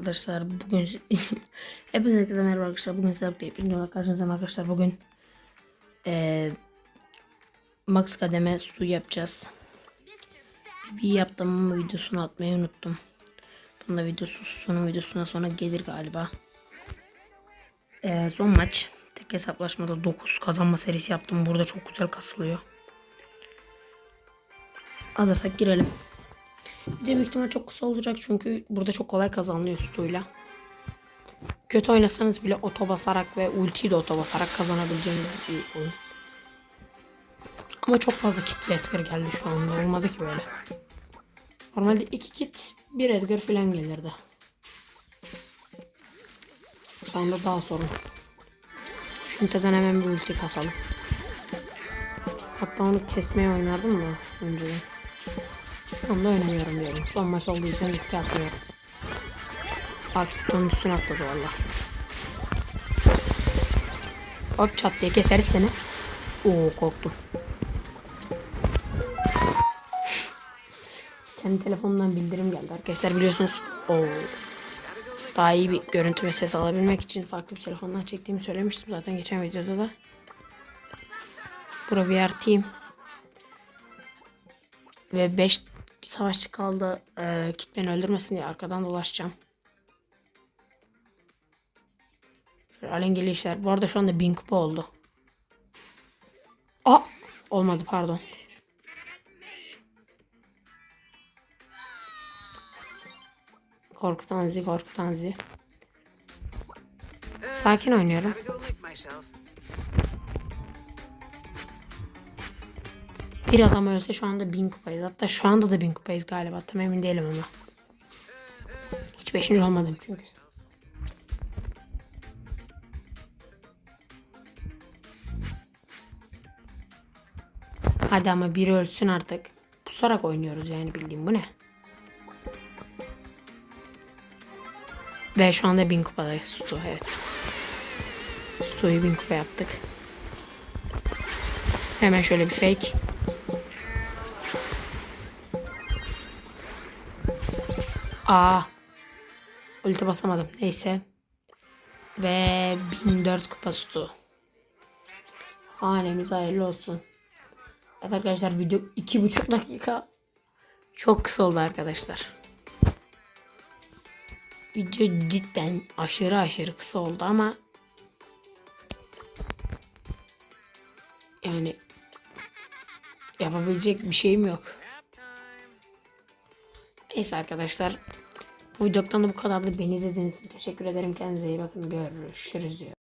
arkadaşlar. Bugün hepinize merhaba arkadaşlar. Bugün sizlerle yepyeni olarak karşınızdayım arkadaşlar. Bugün eee max kademe su yapacağız. Bir yaptım ama videosunu atmayı unuttum. Bunun da videosu sonu videosuna sonra gelir galiba. Eee, son maç. Tek hesaplaşmada 9 kazanma serisi yaptım. Burada çok güzel kasılıyor. Hazırsak girelim. Bir de büyük ihtimal çok kısa olacak çünkü burada çok kolay kazanılıyor stuyla. Kötü oynasanız bile oto basarak ve ultiyi de oto basarak kazanabileceğiniz bir oyun. Ama çok fazla kit ve Edgar geldi şu anda. Olmadı ki böyle. Normalde iki kit bir Edgar falan gelirdi. Şu anda daha sorun. Şunteden hemen bir ulti kasalım. Hatta onu kesmeye oynardım da önceden. Şu anda oynamıyorum diyorum. Son maç olduğu için riske atmıyorum. Akif onun üstüne atladı valla. Hop çat diye keseriz seni. Oo korktum. Kendi telefonumdan bildirim geldi arkadaşlar biliyorsunuz. Oo. Daha iyi bir görüntü ve ses alabilmek için farklı bir telefondan çektiğimi söylemiştim zaten geçen videoda da. Pro VR Team. Ve 5 savaşçı kaldı. Ee, kit beni öldürmesin diye arkadan dolaşacağım. Şöyle alengili işler. Bu arada şu anda 1000 kupa oldu. Aa! Olmadı pardon. Korkutan zi korkutan zi. Sakin oynuyorum. Bir adam ölse şu anda 1000 kupayız. Hatta şu anda da 1000 kupayız galiba. Tam emin değilim ama. Hiç 5. olmadım çünkü. Hadi ama biri ölsün artık. Pusarak oynuyoruz yani bildiğim bu ne? Ve şu anda 1000 kupadayız. Stu evet. Stu'yu 1000 kupa yaptık. Hemen şöyle bir fake. Aa. Ulti basamadım. Neyse. Ve 1004 kupa tutu. Hanemiz hayırlı olsun. Evet arkadaşlar video 2,5 dakika. Çok kısa oldu arkadaşlar. Video cidden aşırı aşırı kısa oldu ama yani yapabilecek bir şeyim yok. Neyse arkadaşlar. Bu videodan da bu kadardı. Beni izlediğiniz için teşekkür ederim. Kendinize iyi bakın. Görüşürüz diyor.